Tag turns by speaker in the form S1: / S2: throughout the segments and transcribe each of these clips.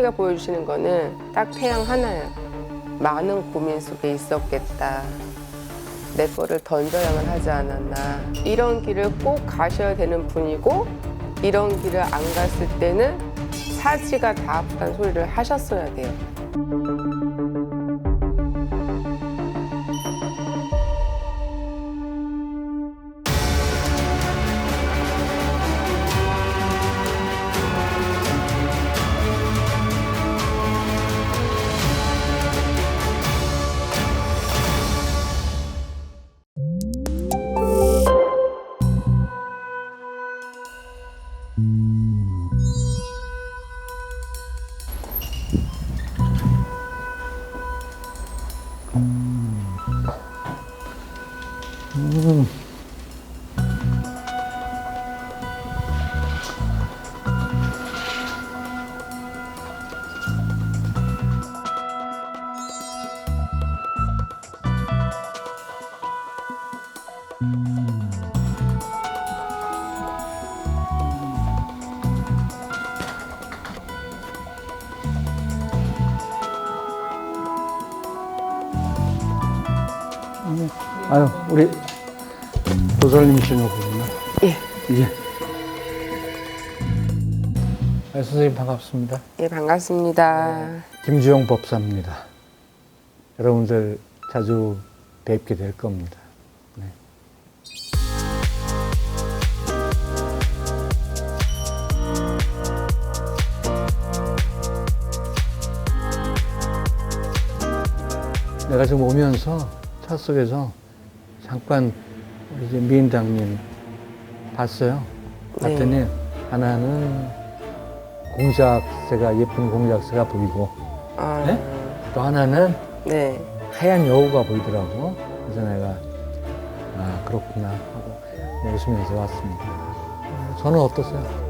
S1: 할머니가 보여주시는 거는 딱 태양 하나예요. 많은 고민 속에 있었겠다. 내 거를 던져야만 하지 않았나. 이런 길을 꼭 가셔야 되는 분이고 이런 길을 안 갔을 때는 사지가 다 아프다는 소리를 하셨어야 돼요.
S2: 도살님이시나 보구나.
S1: 예,
S2: 예. 아, 선생님 반갑습니다.
S1: 예 반갑습니다.
S2: 김주영 법사입니다. 여러분들 자주 뵙게 될 겁니다. 네. 내가 지금 오면서 차 속에서 잠깐 이제 미인장님 봤어요. 봤더니
S1: 네.
S2: 하나는 공작새가 예쁜 공작새가 보이고
S1: 아,
S2: 네? 또 하나는
S1: 네.
S2: 하얀 여우가 보이더라고. 그래서 내가 아 그렇구나 하고 웃으면서 왔습니다. 저는 어떠세요?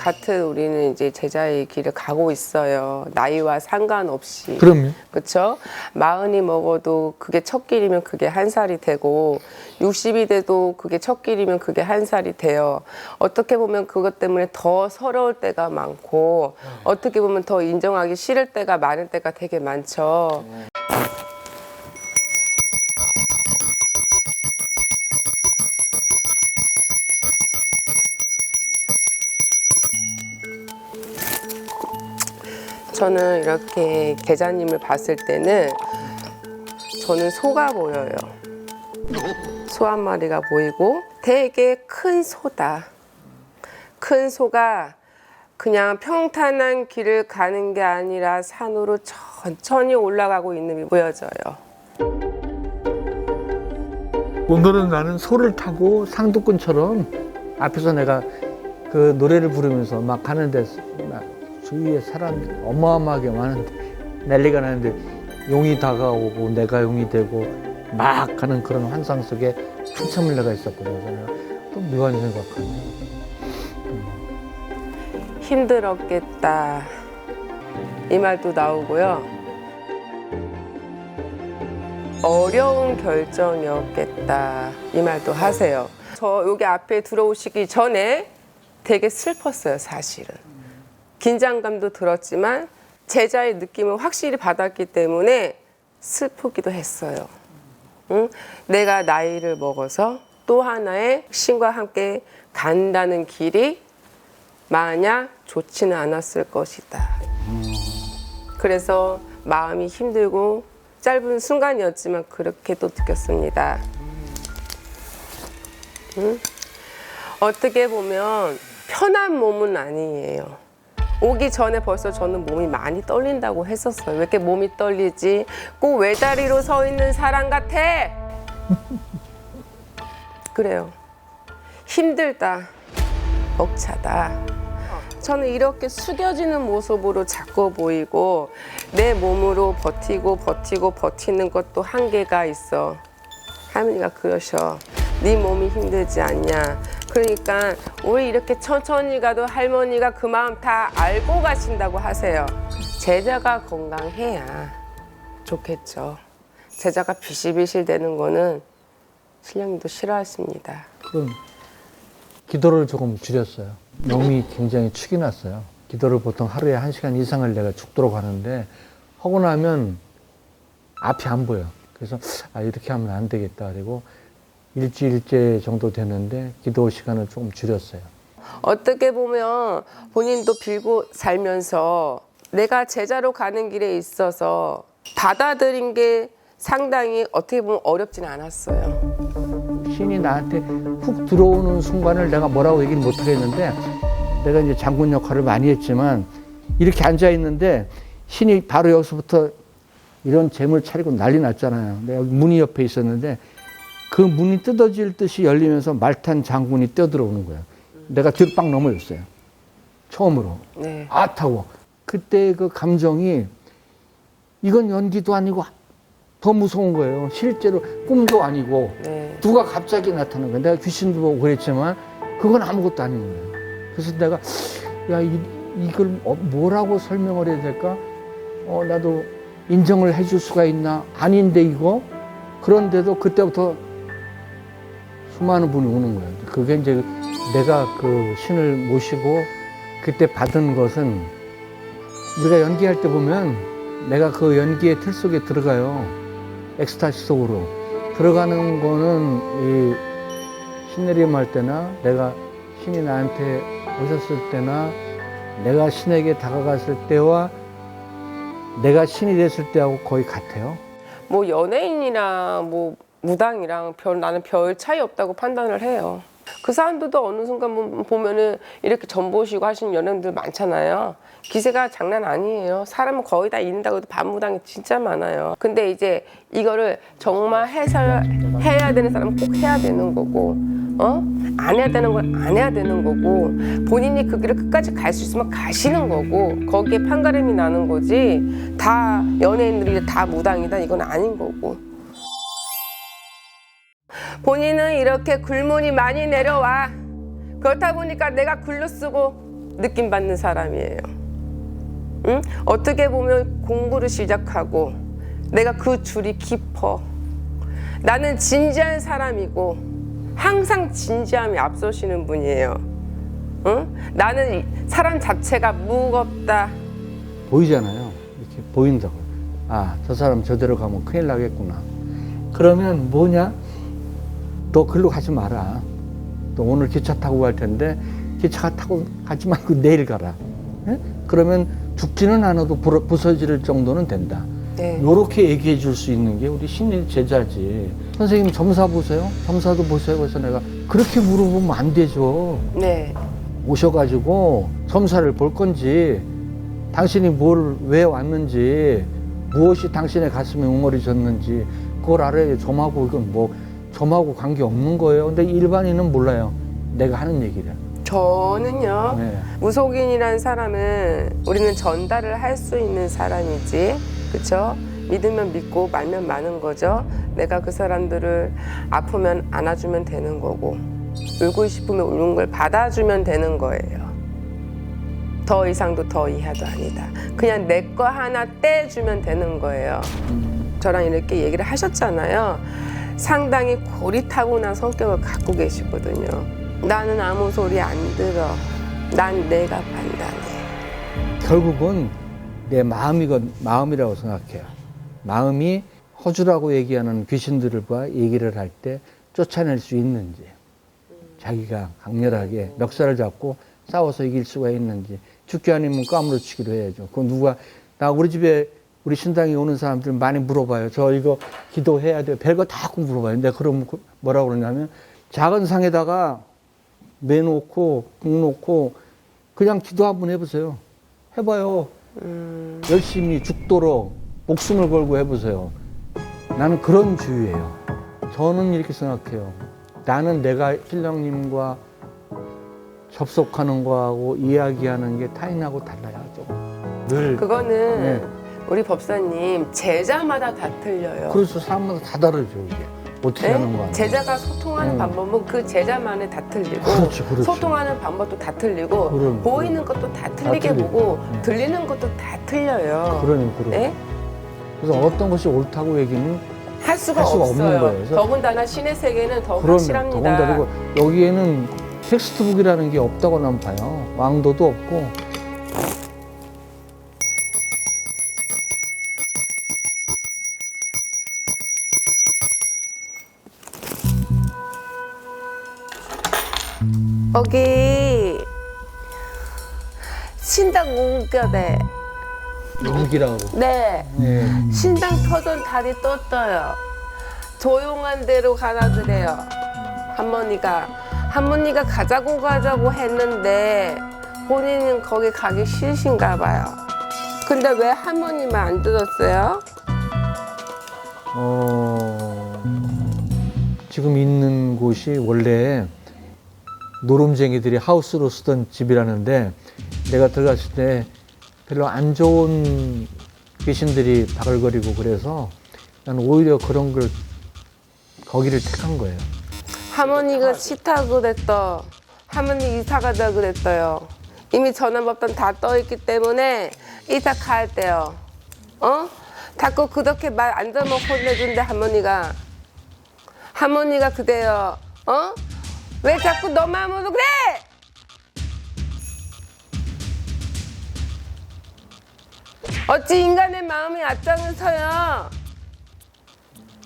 S1: 같은 우리는 이제 제자의 길을 가고 있어요. 나이와 상관없이.
S2: 그럼요.
S1: 그렇죠? 마흔이 먹어도 그게 첫 길이면 그게 한 살이 되고 60이 돼도 그게 첫 길이면 그게 한 살이 돼요. 어떻게 보면 그것 때문에 더 서러울 때가 많고 어떻게 보면 더 인정하기 싫을 때가 많을 때가 되게 많죠. 저는 이렇게 계자님을 봤을 때는 저는 소가 보여요. 소 한 마리가 보이고 되게 큰 소다. 큰 소가 그냥 평탄한 길을 가는 게 아니라 산으로 천천히 올라가고 있는 게 보여져요.
S2: 오늘은 나는 소를 타고 상도꾼처럼 앞에서 내가 그 노래를 부르면서 막 가는데 막 주위에 사람이 어마어마하게 많은데 난리가 나는데 용이 다가오고 내가 용이 되고 막 가는 그런 환상 속에 한참을 내가 있었거든. 그래서 내가 또 묘한 생각하네.
S1: 힘들었겠다. 이 말도 나오고요. 어려운 결정이었겠다. 이 말도 하세요. 저 여기 앞에 들어오시기 전에 되게 슬펐어요, 사실은. 긴장감도 들었지만 제자의 느낌을 확실히 받았기 때문에 슬프기도 했어요. 응? 내가 나이를 먹어서 또 하나의 신과 함께 간다는 길이 만약 좋지는 않았을 것이다. 그래서 마음이 힘들고 짧은 순간이었지만 그렇게 또 느꼈습니다. 응? 어떻게 보면 편한 몸은 아니에요. 오기 전에 벌써 저는 몸이 많이 떨린다고 했었어요. 왜 이렇게 몸이 떨리지? 꼭 외다리로 서 있는 사람 같아. 그래요. 힘들다. 벅차다. 저는 이렇게 숙여지는 모습으로 자꾸 보이고 내 몸으로 버티고 버티고 버티는 것도 한계가 있어. 할머니가 그러셔. 네 몸이 힘들지 않냐. 그러니까 왜 이렇게 천천히 가도 할머니가 그 마음 다 알고 가신다고 하세요. 제자가 건강해야 좋겠죠. 제자가 비실비실 되는 거는 신령님도 싫어하십니다.
S2: 그럼 기도를 조금 줄였어요. 몸이 굉장히 축이 났어요. 기도를 보통 하루에 한 시간 이상을 내가 죽도록 하는데 하고 나면 앞이 안 보여. 그래서 아 이렇게 하면 안 되겠다. 그리고 일주일째 정도 됐는데 기도 시간을 조금 줄였어요.
S1: 어떻게 보면 본인도 빌고 살면서 내가 제자로 가는 길에 있어서 받아들인 게 상당히 어떻게 보면 어렵진 않았어요.
S2: 신이 나한테 훅 들어오는 순간을 내가 뭐라고 얘기를 못 하겠는데 내가 이제 장군 역할을 많이 했지만 이렇게 앉아 있는데 신이 바로 여기서부터 이런 재물 차리고 난리 났잖아요. 내가 문이 옆에 있었는데 그 문이 뜯어질 듯이 열리면서 말탄 장군이 뛰어들어오는 거예요. 내가 뒤로 빵 넘어졌어요. 처음으로.
S1: 네.
S2: 아 타고 그때 그 감정이 이건 연기도 아니고 더 무서운 거예요. 실제로 꿈도 아니고
S1: 네.
S2: 누가 갑자기 나타난 거야. 내가 귀신도 보고 그랬지만 그건 아무것도 아닌 거예요. 그래서 내가 야 이, 이걸 어, 뭐라고 설명을 해야 될까? 어 나도 인정을 해줄 수가 있나? 아닌데 이거 그런데도 그때부터 수많은 분이 오는 거예요. 그게 이제 내가 그 신을 모시고 그때 받은 것은 우리가 연기할 때 보면 내가 그 연기의 틀 속에 들어가요. 엑스타시 속으로. 들어가는 거는 이 신내림 할 때나 내가 신이 나한테 오셨을 때나 내가 신에게 다가갔을 때와 내가 신이 됐을 때하고 거의 같아요.
S1: 뭐 연예인이랑 뭐 무당이랑 별 나는 별 차이 없다고 판단을 해요. 그 사람들도 어느 순간 보- 보면은 이렇게 전보시고 하시는 연예인들 많잖아요. 기세가 장난 아니에요. 사람은 거의 다 잃는다고 해도 반무당이 진짜 많아요. 근데 이제 이거를 정말 해서 해야 되는 사람은 꼭 해야 되는 거고, 어? 안 해야 되는 건 안 해야 되는 거고, 본인이 그 길을 끝까지 갈 수 있으면 가시는 거고, 거기에 판가름이 나는 거지, 다 연예인들이 다 무당이다, 이건 아닌 거고. 본인은 이렇게 굴문이 많이 내려와. 그렇다 보니까 내가 글로 쓰고 느낌 받는 사람이에요. 응? 어떻게 보면 공부를 시작하고 내가 그 줄이 깊어. 나는 진지한 사람이고 항상 진지함이 앞서시는 분이에요. 응? 나는 이 사람 자체가 무겁다.
S2: 보이잖아요. 이렇게 보인다고. 아, 저 사람 저대로 가면 큰일 나겠구나. 그러면 뭐냐? 너 글로 가지 마라. 또 오늘 기차 타고 갈 텐데 기차 타고 가지 말고 내일 가라. 예? 그러면 죽지는 않아도 부서질 정도는 된다.
S1: 네.
S2: 요렇게 얘기해 줄 수 있는 게 우리 신의 제자지. 선생님 점사 보세요. 점사도 보세요. 그래서 내가 그렇게 물어보면 안 되죠.
S1: 네.
S2: 오셔가지고 점사를 볼 건지 당신이 뭘 왜 왔는지 무엇이 당신의 가슴에 웅얼이졌는지 그걸 알아야 점하고 이건 뭐 점하고 관계 없는 거예요. 근데 일반인은 몰라요. 내가 하는 얘기를.
S1: 저는요.
S2: 네.
S1: 무속인이라는 사람은 우리는 전달을 할 수 있는 사람이지, 그렇죠? 믿으면 믿고 말면 마는 거죠. 내가 그 사람들을 아프면 안아주면 되는 거고, 울고 싶으면 우는 걸 받아주면 되는 거예요. 더 이상도 더 이하도 아니다. 그냥 내 거 하나 떼주면 되는 거예요. 저랑 이렇게 얘기를 하셨잖아요. 상당히 고리타분한 성격을 갖고 계시거든요. 나는 아무 소리 안 들어. 난 내가 판단해.
S2: 결국은 내 마음이건 마음이라고 생각해요. 마음이 허주라고 얘기하는 귀신들과 얘기를 할 때 쫓아낼 수 있는지, 자기가 강렬하게 멱살을 잡고 싸워서 이길 수가 있는지, 죽기 아니면 까무러치기로 해야죠. 그 누가 나 우리 집에 우리 신당에 오는 사람들 많이 물어봐요. 저 이거 기도해야 돼요. 별거 다 하고 물어봐요. 근데 그럼 뭐라고 그러냐면 작은 상에다가 매놓고 국 놓고 그냥 기도 한번 해보세요. 해봐요. 열심히 죽도록 목숨을 걸고 해보세요. 나는 그런 주의예요. 저는 이렇게 생각해요. 나는 내가 신령님과 접속하는 거하고 이야기하는 게 타인하고 달라요. 좀. 늘.
S1: 그거는
S2: 네.
S1: 우리 법사님 제자마다 다 틀려요.
S2: 그래서 사람마다 다 다르죠, 이게. 어떻게
S1: 네?
S2: 하는 거야.
S1: 제자가 소통하는
S2: 음.
S1: 방법은 그 제자만의 다 틀리고
S2: 그렇죠, 그렇죠.
S1: 소통하는 방법도 다 틀리고
S2: 그럼,
S1: 보이는 것도 다 틀리게
S2: 틀리고.
S1: 보고
S2: 네.
S1: 들리는 것도 다 틀려요.
S2: 그러니, 그러니.
S1: 네?
S2: 그래서 어떤 것이 옳다고 얘기는
S1: 할 수가,
S2: 할 수가
S1: 없어요.
S2: 없는 거예요.
S1: 더군다나 신의 세계는 더
S2: 그런
S1: 확실합니다.
S2: 더군다나 그리고 여기에는 텍스트북이라는 게 없다고 난 봐요. 왕도도 없고.
S1: 신당 옮겨대.
S2: 용기라고.
S1: 네.
S2: 네.
S1: 신당 터전 다리 떴어요. 조용한 데로 가라 그래요. 할머니가 할머니가 가자고 가자고 했는데 본인은 거기 가기 싫으신가 봐요. 근데 왜 할머니만 안 들었어요?
S2: 어, 지금 있는 곳이 원래 노름쟁이들이 하우스로 쓰던 집이라는데 내가 들어갔을 때 별로 안 좋은 귀신들이 바글거리고 그래서 난 오히려 그런 걸 거기를 택한 거예요.
S1: 할머니가 싫다고 그랬어. 할머니 이사 가자 그랬어요. 이미 전화번호 다 떠있기 때문에 이사 가야 돼요. 어? 자꾸 그렇게 말 안 들으면 혼내준대 할머니가. 할머니가 그래요. 어? 왜 자꾸 너 마음으로 그래? 어찌 인간의 마음이 앞장서요?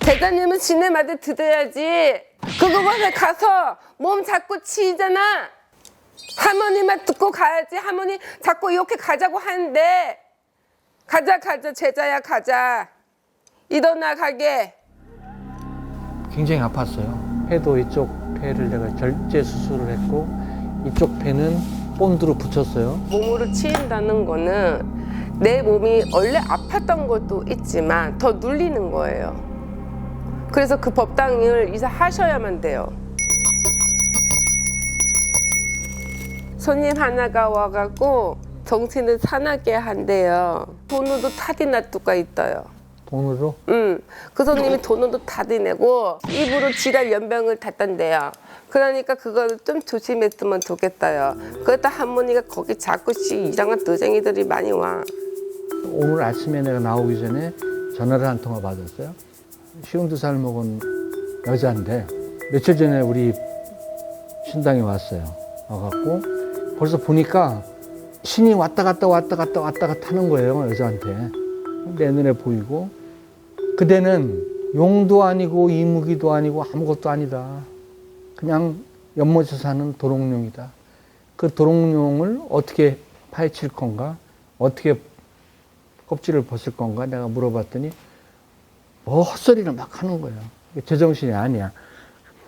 S1: 대장님은 지네 말을 들어야지. 그곳에 가서 몸 자꾸 치이잖아. 할머니만 듣고 가야지. 할머니 자꾸 이렇게 가자고 하는데. 가자, 가자, 제자야, 가자. 일어나, 가게.
S2: 굉장히 아팠어요. 폐도 이쪽 폐를 내가 절제 수술을 했고 이쪽 폐는 본드로 붙였어요.
S1: 몸으로 치인다는 거는 내 몸이 원래 아팠던 것도 있지만 더 눌리는 거예요. 그래서 그 법당을 이사하셔야만 돼요. 손님 하나가 와갖고 정신을 사나게 한대요. 돈으로 타디 놔두가 있어요.
S2: 돈으로
S1: 음, 그 손님이 돈으로 다디 내고 입으로 지랄 연병을 탔단대요. 그러니까 그거를 좀 조심했으면 좋겠어요. 그러다 할머니가 거기 자꾸씩 이상한 뜨쟁이들이 많이 와.
S2: 오늘 아침에 내가 나오기 전에 전화를 한 통화 받았어요. 쉬운 두 살 먹은 여자인데 며칠 전에 우리 신당에 왔어요. 와갖고 벌써 보니까 신이 왔다 갔다 왔다 갔다 왔다 갔다 하는 거예요. 여자한테. 내 눈에 보이고 그대는 용도 아니고 이무기도 아니고 아무것도 아니다. 그냥 연못에 사는 도롱뇽이다. 그 도롱뇽을 어떻게 파헤칠 건가? 어떻게 껍질을 벗을 건가? 내가 물어봤더니 뭐 헛소리를 막 하는 거예요. 제정신이 아니야.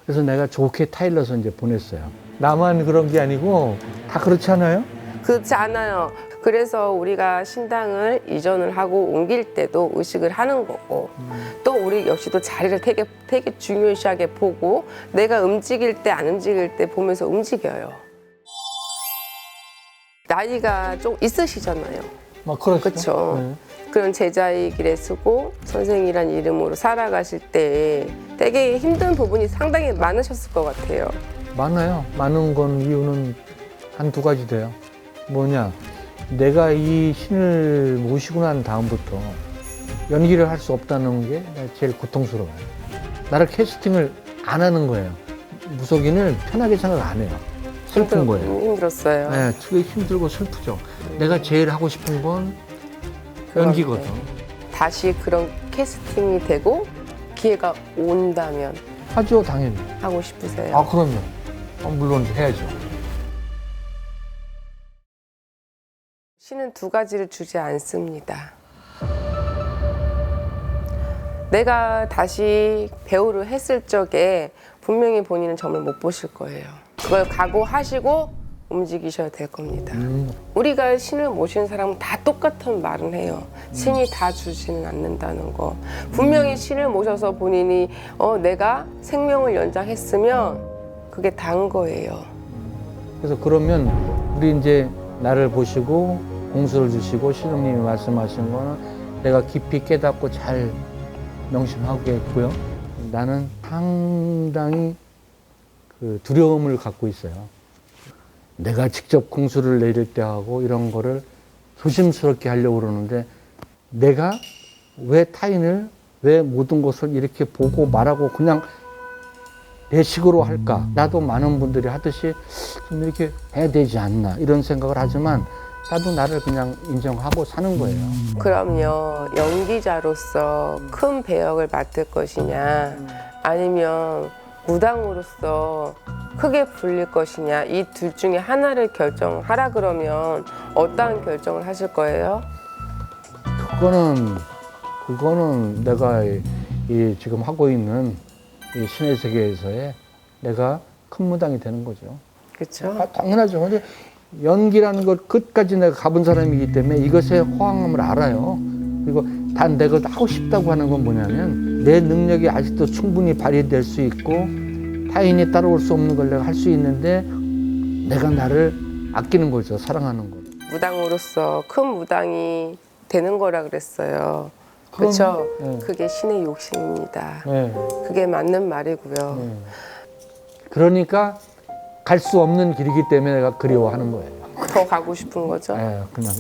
S2: 그래서 내가 좋게 타일러서 이제 보냈어요. 나만 그런 게 아니고 다 그렇지 않아요?
S1: 그렇지 않아요. 그래서 우리가 신당을 이전을 하고 옮길 때도 의식을 하는 거고 또 우리 역시도 자리를 되게 되게 중요시하게 보고 내가 움직일 때 안 움직일 때 보면서 움직여요. 나이가 좀 있으시잖아요.
S2: 막 그렇죠.
S1: 그쵸.
S2: 네.
S1: 그런 제자의 길에 쓰고 선생이란 이름으로 살아가실 때 되게 힘든 부분이 상당히 많으셨을 것 같아요.
S2: 많아요. 많은 건 이유는 한 두 가지 돼요. 뭐냐. 내가 이 신을 모시고 난 다음부터 연기를 할 수 없다는 게 제일 고통스러워요. 나를 캐스팅을 안 하는 거예요. 무속인을 편하게 생각 안 해요. 슬픈
S1: 힘들-
S2: 거예요.
S1: 힘들었어요.
S2: 네, 그게 힘들고 슬프죠. 내가 제일 하고 싶은 건 연기거든.
S1: 다시 그런 캐스팅이 되고 기회가 온다면
S2: 하죠, 당연히.
S1: 하고 싶으세요?
S2: 아, 그럼요. 어, 물론 해야죠.
S1: 신은 두 가지를 주지 않습니다. 내가 다시 배우를 했을 적에 분명히 본인은 점을 못 보실 거예요. 그걸 각오하시고 움직이셔야 될 겁니다.
S2: 음,
S1: 우리가 신을 모시는 사람은 다 똑같은 말은 해요. 신이 다 주지는 않는다는 거. 분명히 신을 모셔서 본인이 어 내가 생명을 연장했으면 그게 단 거예요.
S2: 그래서 그러면 우리 이제 나를 보시고 공수를 주시고 신령님이 말씀하신 거는 내가 깊이 깨닫고 잘 명심하겠고요. 나는 상당히 그 두려움을 갖고 있어요. 내가 직접 공수를 내릴 때 하고 이런 거를 조심스럽게 하려고 그러는데 내가 왜 타인을 왜 모든 것을 이렇게 보고 말하고 그냥 내 식으로 할까? 나도 많은 분들이 하듯이 좀 이렇게 해야 되지 않나 이런 생각을 하지만 나도 나를 그냥 인정하고 사는 거예요.
S1: 그럼요, 연기자로서 큰 배역을 맡을 것이냐, 아니면 무당으로서 크게 불릴 것이냐, 이 둘 중에 하나를 결정하라 그러면 어떠한 결정을 하실 거예요?
S2: 그거는 그거는 내가 이, 이 지금 하고 있는 이 신의 세계에서의 내가 큰 무당이 되는 거죠.
S1: 그렇죠?
S2: 아, 당연하죠. 근데 연기라는 것 끝까지 내가 가본 사람이기 때문에 이것의 호황함을 알아요. 그리고 단 내가 하고 싶다고 하는 건 뭐냐면 내 능력이 아직도 충분히 발휘될 수 있고 타인이 따라올 수 없는 걸 내가 할 수 있는데 내가 나를 아끼는 거죠. 사랑하는 거.
S1: 무당으로서 큰 무당이 되는 거라 그랬어요. 그렇죠?
S2: 네.
S1: 그게 신의 욕심입니다.
S2: 네.
S1: 그게 맞는 말이고요.
S2: 네. 그러니까 갈 수 없는 길이기 때문에 내가 그리워하는 거예요.
S1: 더 가고 싶은 거죠.
S2: 예, 그냥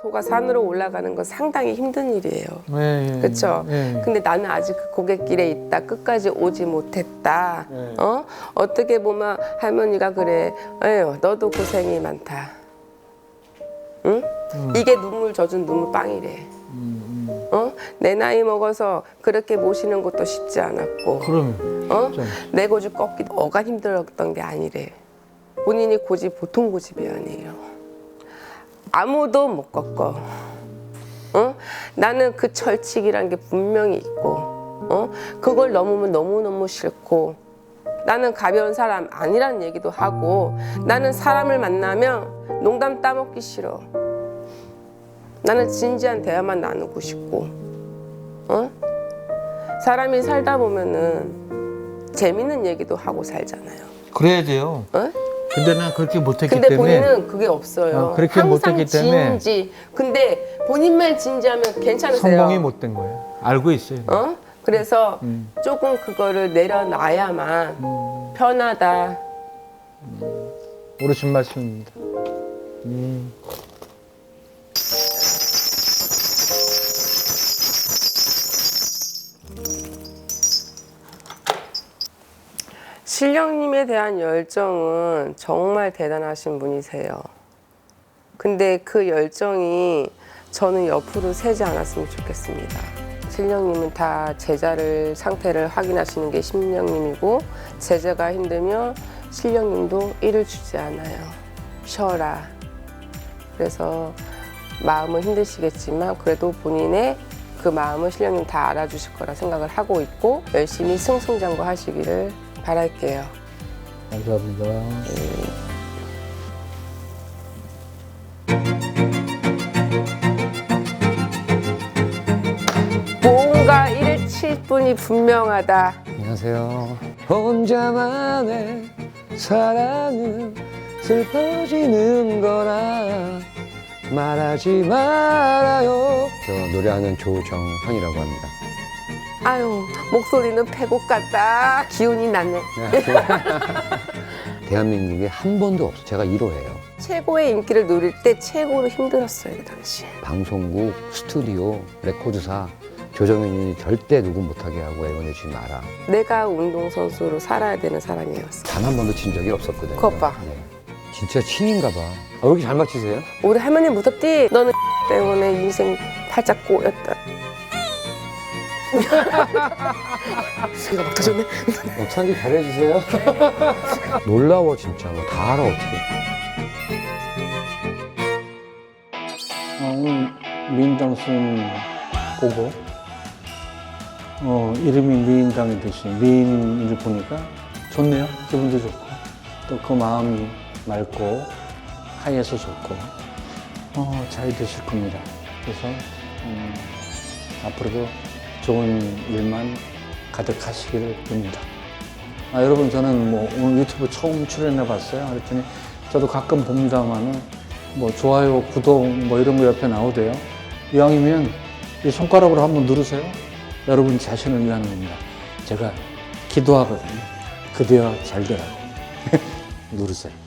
S1: 소가 산으로 올라가는 건 상당히 힘든 일이에요.
S2: 예, 예,
S1: 그쵸?
S2: 예.
S1: 근데 나는 아직 그 고갯길에 있다. 끝까지 오지 못했다.
S2: 네.
S1: 어? 어떻게 보면 할머니가 그래. 에휴, 너도 고생이 많다. 응? 이게 눈물 젖은 눈물빵이래. 어? 내 나이 먹어서 그렇게 모시는 것도 쉽지 않았고.
S2: 그러면
S1: 어?
S2: 좀.
S1: 내 고집 꺾기 어가 힘들었던 게 아니래. 본인이 고집 보통 고집이 아니에요. 아무도 못 꺾어. 어? 나는 그 철칙이란 게 분명히 있고, 어? 그걸 넘으면 너무너무 싫고, 나는 가벼운 사람 아니란 얘기도 하고, 나는 사람을 만나면 농담 따먹기 싫어. 나는 진지한 대화만 나누고 싶고, 어? 사람이 살다 보면은 재밌는 얘기도 하고 살잖아요.
S2: 그래야 돼요.
S1: 어?
S2: 근데 난 그렇게 못했기
S1: 근데
S2: 때문에
S1: 본인은 그게 없어요.
S2: 어, 그렇게
S1: 항상
S2: 못했기 때문에
S1: 진지. 근데 본인만 진지하면 괜찮으세요.
S2: 성공이 못 된 거예요. 알고 있어요.
S1: 어? 그래서
S2: 음.
S1: 조금 그거를 내려놔야만 편하다.
S2: 옳으신 말씀입니다. 음.
S1: 신령님에 대한 열정은 정말 대단하신 분이세요. 근데 그 열정이 저는 옆으로 새지 않았으면 좋겠습니다. 신령님은 다 제자를 상태를 확인하시는 게 신령님이고 제자가 힘들면 신령님도 일을 주지 않아요. 쉬어라. 그래서 마음은 힘드시겠지만 그래도 본인의 그 마음을 신령님 다 알아주실 거라 생각을 하고 있고 열심히 승승장구 하시기를 바랄게요.
S2: 감사합니다.
S1: 뭔가 일을 칠 뿐이 분명하다.
S3: 안녕하세요. 혼자만의 사랑은 슬퍼지는 거라 말하지 말아요. 저 노래하는 조정현이라고 합니다.
S1: 아유 목소리는 패곡 같다. 기운이 나네.
S3: 대한민국에 한 번도 없어. 제가 1호예요.
S1: 최고의 인기를 누릴 때 최고로 힘들었어요 그 당시.
S3: 방송국, 스튜디오, 레코드사 조정현이 절대 누구 못하게 하고 애원해주지 마라.
S1: 내가 운동선수로 살아야 되는 사람이었어.
S3: 단 한 번도 진 적이 없었거든요.
S1: 그것 봐.
S3: 네. 진짜 신인가 봐. 아, 왜 이렇게 잘 맞히세요?
S1: 우리 할머니 무섭디? 너는 때문에 인생 팔짝 꼬였다. 이가 막 터졌네.
S3: 어, 참기 잘해주세요. 놀라워 진짜. 뭐 다 알아 어떻게.
S2: 어, 오늘 미인당 스님 보고 어, 이름이 미인당이 되신 미인을 보니까 좋네요. 기분도 좋고 또 그 마음이 맑고 하얘서 좋고 어, 잘 되실 겁니다. 그래서 음, 앞으로도 좋은 일만 가득하시기를 빕니다. 아, 여러분 저는 뭐 오늘 유튜브 처음 출연해 봤어요. 그랬더니 저도 가끔 봅니다만은 뭐 좋아요, 구독 뭐 이런 거 옆에 나오대요. 이왕이면 이 손가락으로 한번 누르세요. 여러분 자신을 위한 겁니다. 제가 기도하거든요. 그대와 잘 되라고. 누르세요.